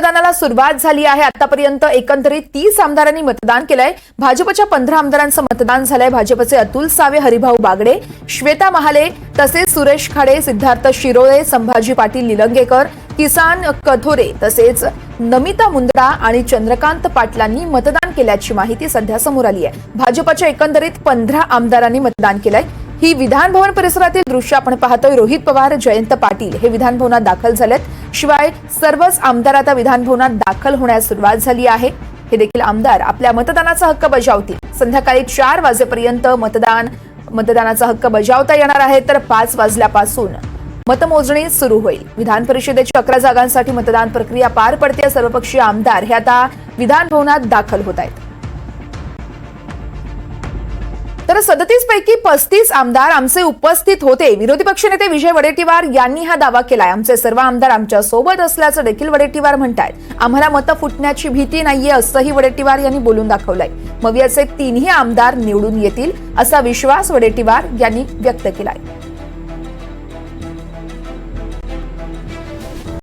मतदानाला सुरुवात झाली आहे. आतापर्यंत एकंदरीत तीस आमदारांनी मतदान केलंय. भाजपच्या पंधरा आमदारांचं मतदान झालंय. भाजपचे अतुल सावे हरिभाऊ बागडे श्वेता महाले तसेच सुरेश खाडे सिद्धार्थ शिरोळे संभाजी पाटील निलंगेकर किसान कथोरे तसेच नमिता मुंद्रा आणि चंद्रकांत पाटलांनी मतदान केल्याची माहिती सध्या समोर आली आहे. भाजपच्या एकंदरीत पंधरा आमदारांनी मतदान केलंय. ही विधान भवन परिसरातील दृश्य आपण पाहतोय. रोहित पवार जयंत पाटील हे विधानभवनात दाखल झालेत. शिवाय सर्वच आमदार आता विधानभवनात दाखल होण्यास सुरुवात झाली आहे. हे देखील आमदार आपल्या मतदानाचा हक्क बजावतील. संध्याकाळी चार वाजेपर्यंत मतदान मतदानाचा हक्क बजावता येणार आहे. तर पाच वाजल्यापासून मतमोजणी सुरू होईल. विधान परिषदेच्या अकरा जागांसाठी मतदान प्रक्रिया पार पडते. सर्वपक्षीय आमदार हे आता विधानभवनात दाखल होत आहेत. तर सदतीस पैकी पस्तीस आमदार आमचे उपस्थित होते. विरोधी पक्षनेते विजय वडेट्टीवार यांनी हा दावा केलाय. आमचे सर्व आमदार आमच्यासोबत असल्याचं देखील वडेट्टीवार म्हणतायत. आम्हाला मतं फुटण्याची भीती नाहीये असंही वडेट्टीवार यांनी बोलून दाखवलंय. मवियाचे तीनही आमदार निवडून येतील असा विश्वास वडेट्टीवार यांनी व्यक्त केलाय.